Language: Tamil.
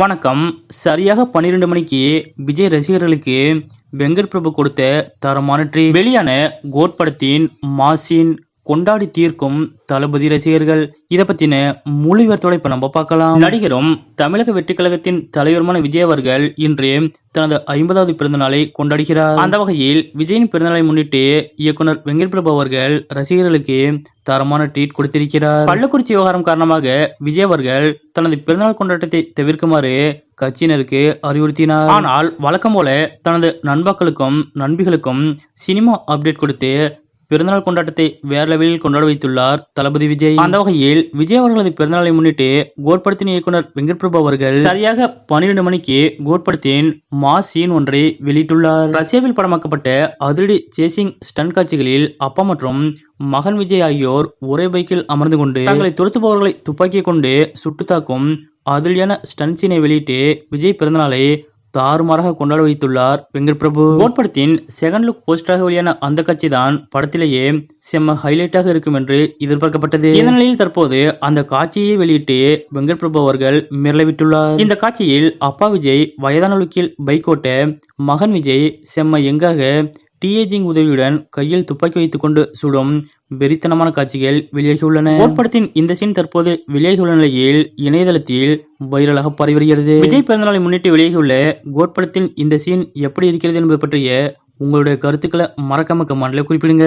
வணக்கம். சரியாக பன்னிரெண்டு மணிக்கு விஜய் ரசிகர்களுக்கு வெங்கட் பிரபு கொடுத்த தரமான ட்ரீ வெளியான கோட் படத்தின் மாசின் கொண்டாடி தீர்க்கும் தளபதி ரசிகர்கள். இதை பத்தின முழு விவரத்தோட இப்ப நம்ம பார்க்கலாம். நடிகரும் தமிழக வெற்றி கழகத்தின் தலைவருமான விஜய் அவர்கள் இன்று தனது ஐம்பதாவது பிறந்த நாளை கொண்டாடுகிறார். அந்த வகையில் விஜயின் பிறந்தநாளை முன்னிட்டு இயக்குனர் வெங்கட் பிரபு அவர்கள் ரசிகர்களுக்கு தரமான ட்ரீட் கொடுத்திருக்கிறார். கள்ளக்குறிச்சி விவகாரம் காரணமாக விஜய் அவர்கள் தனது பிறந்தநாள் கொண்டாட்டத்தை தவிர்க்குமாறு கட்சியினருக்கு அறிவுறுத்தினார். ஆனால் வழக்கம் போல தனது நண்பர்களுக்கும் நண்பிகளுக்கும் சினிமா அப்டேட் கொடுத்து பிறந்தநாள் கொண்டாட்டத்தை வேற லெவலில் கொண்டாட வைத்துள்ளார் தளபதி விஜய். அந்த வகையில் விஜய் அவர்களது பிறந்தநாளை முன்னிட்டு கோட்படத்தின் இயக்குனர் வெங்கட் பிரபு அவர்கள் சரியாக பன்னிரண்டு மணிக்கு கோட் மா சீன் ஒன்றை வெளியிட்டுள்ளார். ரஷ்யாவில் படமாக்கப்பட்ட அதிரடி சேசிங் ஸ்டன் காட்சிகளில் அப்பா மற்றும் மகன் விஜய் ஆகியோர் ஒரே பைக்கில் அமர்ந்து கொண்டு தங்களை துரத்துபவர்களை துப்பாக்கியை கொண்டு சுட்டு தாக்கும் அதிரடியான ஸ்டன் சீனை வெளியிட்டு விஜய் பிறந்தநாளை தாறுமாறாக கொண்டாட வைத்துள்ளார். வெங்கட் பிரபு. கோட் படத்தின் செகண்ட் லுக் போஸ்டராக வெளியான அந்த காட்சி தான் படத்திலேயே செம்ம ஹைலைட்டாக இருக்கும் என்று எதிர்பார்க்கப்பட்டது. இந்த நிலையில் தற்போது அந்த காட்சியை வெளியிட்டு வெங்கட் பிரபு அவர்கள் மிரளவிட்டுள்ளார் இந்த காட்சியில் அப்பா விஜய் வயதான லுக்கில் பைக் ஓட்ட மகன் விஜய் செம்ம எங்காக டிஏஜிங் உதவியுடன் கையில் துப்பாக்கி வைத்துக் கொண்டு சுடும் வெறித்தனமான காட்சிகள் வெளியாகியுள்ளன. படத்தின் இந்த சீன் தற்போது வெளியாகியுள்ள நிலையில் இணையதளத்தில் வைரலாக பரவி வருகிறது. விஜய் பிறந்தநாளை முன்னிட்டு வெளியாகியுள்ள கோட் படத்தின் இந்த சீன் எப்படி இருக்கிறது என்பது பற்றிய உங்களுடைய கருத்துக்களை மறக்காம கமெண்ட்ல குறிப்பிடுங்க.